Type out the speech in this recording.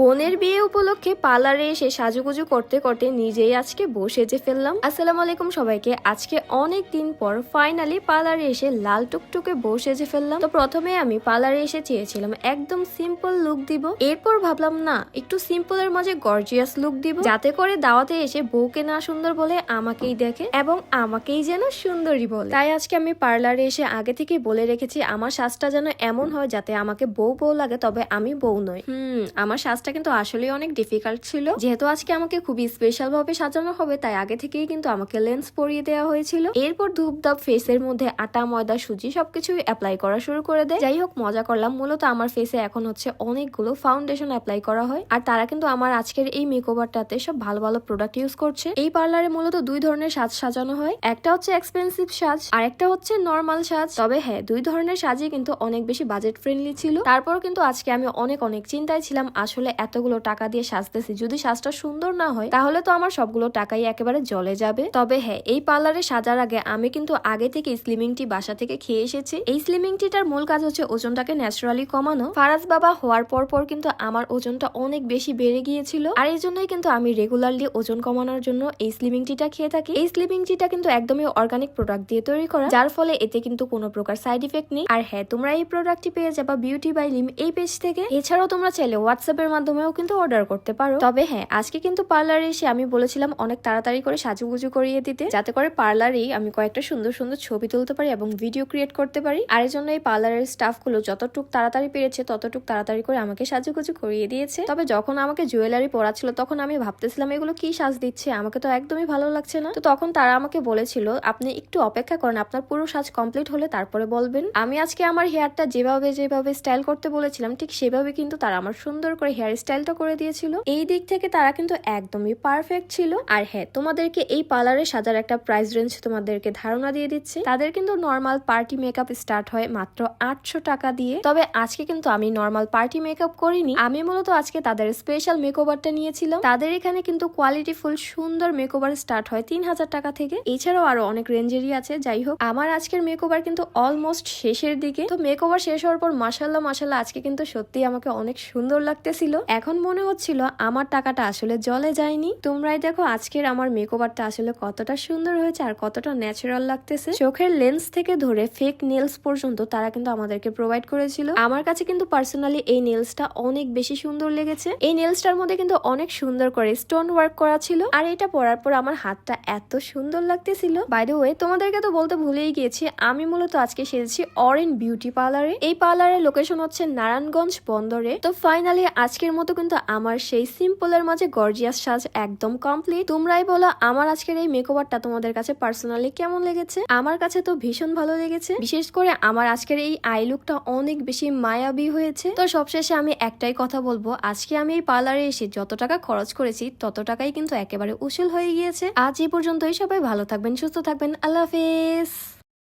বোনের বিয়ে উপলক্ষে পার্লারে এসে সাজুগুজু করতে করতে নিজেই আজকে বসে যে ফেললাম। আসসালামু আলাইকুম সবাইকে। আজকে অনেক দিন পর ফাইনালি পার্লারে এসে লাল টুকটুকে বসে যে ফেললাম। তো প্রথমে আমি পার্লারে এসে চেয়েছিলাম একদম সিম্পল লুক দিব। এরপর ভাবলাম, না, একটু সিম্পলের মাঝে গর্জিয়াস লুক দিব। যাতে করে দাওয়াতে এসে বউকে না সুন্দর বলে আমাকেই দেখে এবং আমাকেই যেন সুন্দরী বলে। তাই আজকে আমি পার্লারে এসে আগে থেকে বলে রেখেছি, আমার সাজটা যেন এমন হয় যাতে আমাকে বউ বউ লাগে, তবে আমি বউ নই। হুম, আমার সাজটা কিন্তু আসলে অনেক ডিফিকাল্ট ছিল। যেহেতু আজকে আমাকে খুবই স্পেশাল ভাবে সাজানো হবে, তাই আগে থেকেই কিন্তু আমাকে লেন্স পরিয়ে দেওয়া হয়েছিল। এরপর ধূপ ধাপ ফেসের মধ্যে আটা, ময়দা, সুজি সবকিছু অ্যাপ্লাই করা শুরু করে দেয়। যাই হোক, মজা করলাম। মূলত আমার ফেসে এখন হচ্ছে অনেকগুলো ফাউন্ডেশন অ্যাপ্লাই করা হয়। আর তারা কিন্তু আমার আজকের এই মেকওভারটাতে সব ভালো ভালো প্রোডাক্ট ইউজ করছে। এই পার্লারে মূলত দুই ধরনের সাজ সাজানো হয়। একটা হচ্ছে এক্সপেন্সিভ সাজ, আর একটা হচ্ছে নর্মাল সাজ। তবে হ্যাঁ দুই ধরনের সাজই কিন্তু অনেক বেশি বাজেট ফ্রেন্ডলি ছিল। তারপর কিন্তু আজকে আমি অনেক অনেক চিন্তায় ছিলাম আসলে এতগুলো টাকা দিয়ে সাজতেছি। যদি সাজটা সুন্দর না হয়, তাহলে তো আমার সবগুলো টাকাই একেবারে জলে যাবে। তবে হ্যাঁ এই পার্লারে সাজার আগে আমি কিন্তু আগে থেকে স্লিমিং টি বাসা থেকে খেয়ে এসেছি। এই স্লিমিং টিটার মূল কাজ হচ্ছে ওজনটাকে ন্যাচারালি কমানো। ফারাজ বাবা হওয়ার পর পর কিন্তু আমার ওজনটা অনেক বেশি বেড়ে গিয়েছিল। আর এই জন্যই কিন্তু আমি রেগুলারলি ওজন কমানোর জন্য এই স্লিমিং টিটা খেয়ে থাকি। এই স্লিমিং টিটা কিন্তু একদমই অর্গানিক প্রোডাক্ট দিয়ে তৈরি করা, যার ফলে এতে কিন্তু কোনো প্রকার সাইড ইফেক্ট নেই। আর হ্যাঁ তোমরা এই প্রোডাক্টটি পেয়ে যাবা বিউটি বাই লিম এই পেজ থেকে। এছাড়াও তোমরা চাইলে হোয়াটসঅ্যাপের মাধ্যমেও কিন্তু অর্ডার করতে পারো। তবে হ্যাঁ আজকে কিন্তু পার্লারে এসে আমি বলেছিলাম অনেক তাড়াতাড়ি করে সাজুগুজু করিয়ে দিতে, যাতে করে পার্লারেই আমি কয়েকটা সুন্দর সুন্দর ছবি তুলতে পারি এবং ভিডিও ক্রিয়েট করতে পারি। আর এই জন্য এই পার্লারের স্টাফগুলো যতটুক তাড়াতাড়ি পেরেছে, ততটুক তাড়াতাড়ি করে আমাকে সাজুগুজু করিয়ে দিয়েছে। তবে যখন আমাকে জুয়েলারি পরা ছিল তখন আমি ভাবতেছিলাম, এগুলো কি সাজ দিচ্ছে? আমাকে তো একদমই ভালো লাগছে না। তো তখন তারা আমাকে বলেছিল, আপনি একটু অপেক্ষা করেন, আপনার পুরো সাজ কমপ্লিট হলে তারপরে বলবেন। আমি আজকে আমার হেয়ারটা যেভাবে যেভাবে স্টাইল করতে বলেছিলাম, ঠিক সেভাবে কিন্তু তারা আমার সুন্দর করে হেয়ার স্টাইলটা করে দিয়েছিল। এই দিক থেকে তারা কিন্তু একদমই পারফেক্ট ছিল। আর হ্যাঁ তোমাদেরকে এই পার্লারে সাজার একটা প্রাইস রেঞ্জ তোমাদেরকে ধারণা দিয়ে দিচ্ছে। তাদের কিন্তু নর্মাল পার্টি মেকআপ স্টার্ট হয় মাত্র আটশো টাকা দিয়ে। তবে আজকে কিন্তু আমি নর্মাল পার্টি মেকআপ করিনি। আমি মূলত আজকে তাদের স্পেশাল মেকওভারটা নিয়েছিলাম। তাদের এখানে কিন্তু কোয়ালিটি ফুল সুন্দর মেকওভার স্টার্ট হয় তিন হাজার টাকা থেকে। এছাড়াও আরও অনেক রেঞ্জেরই আছে। যাই হোক, আমার আজকের মেকওভার কিন্তু অলমোস্ট শেষের দিকে। তো মেকওভার শেষ হওয়ার পর মাসাল্লাহ মাসাল্লাহ আজকে কিন্তু সত্যি আমাকে অনেক সুন্দর লাগতেছিল। এখন মনে হচ্ছিল আমার টাকাটা আসলে জলে যায়নি। তোমরাই দেখো আজকের আমার মেকওভারটা আসলে কতটা সুন্দর হয়েছে আর কতটা ন্যাচারাল লাগতেছে। চোখের লেন্স থেকে ধরে ফেক নেলস পর্যন্ত তারা কিন্তু আমাদেরকে প্রোভাইড করেছিল। আমার কাছে কিন্তু পার্সোনালি এই নেলসটা অনেক বেশি সুন্দর লেগেছে। এই নেলসটার মধ্যে কিন্তু অনেক সুন্দর করে স্টোন ওয়ার্ক করা ছিল আর এটা পরার পর আমার হাতটা এত সুন্দর লাগতেছিল। বাই দ্য ওয়ে তোমাদেরকে তো বলতে ভুলেই গিয়েছি, আমি মূলত আজকে সেজেছি অরেন বিউটি পার্লারে এই পার্লারের লোকেশন হচ্ছে নারায়ণগঞ্জ বন্দরে। তো ফাইনালি আজকের মতো কিন্তু আমার সেই সিম্পলের মাঝে গর্জিয়াস সাজ একদম কমপ্লিট তোমরাই বলো, আমার আজকের এই মেকওভারটা তোমাদের কাছে পার্সোনালি কেমন লেগেছে? আমার কাছে তো ভীষণ ভালো লেগেছে। বিশেষ করে আমার আজকের এই আই লুকটা অনেক বেশি মায়াবী হয়েছে। তো সবশেষে আমি একটাই কথা বলব, আজকে আমি এই পার্লারে এসে যত টাকা খরচ করেছি, তত টাকাই কিন্তু একেবারে উসুল হয়ে গিয়েছে। আজ এই পর্যন্তই, সবাই ভালো থাকবেন, সুস্থ থাকবেন, আল্লাহ হাফেজ।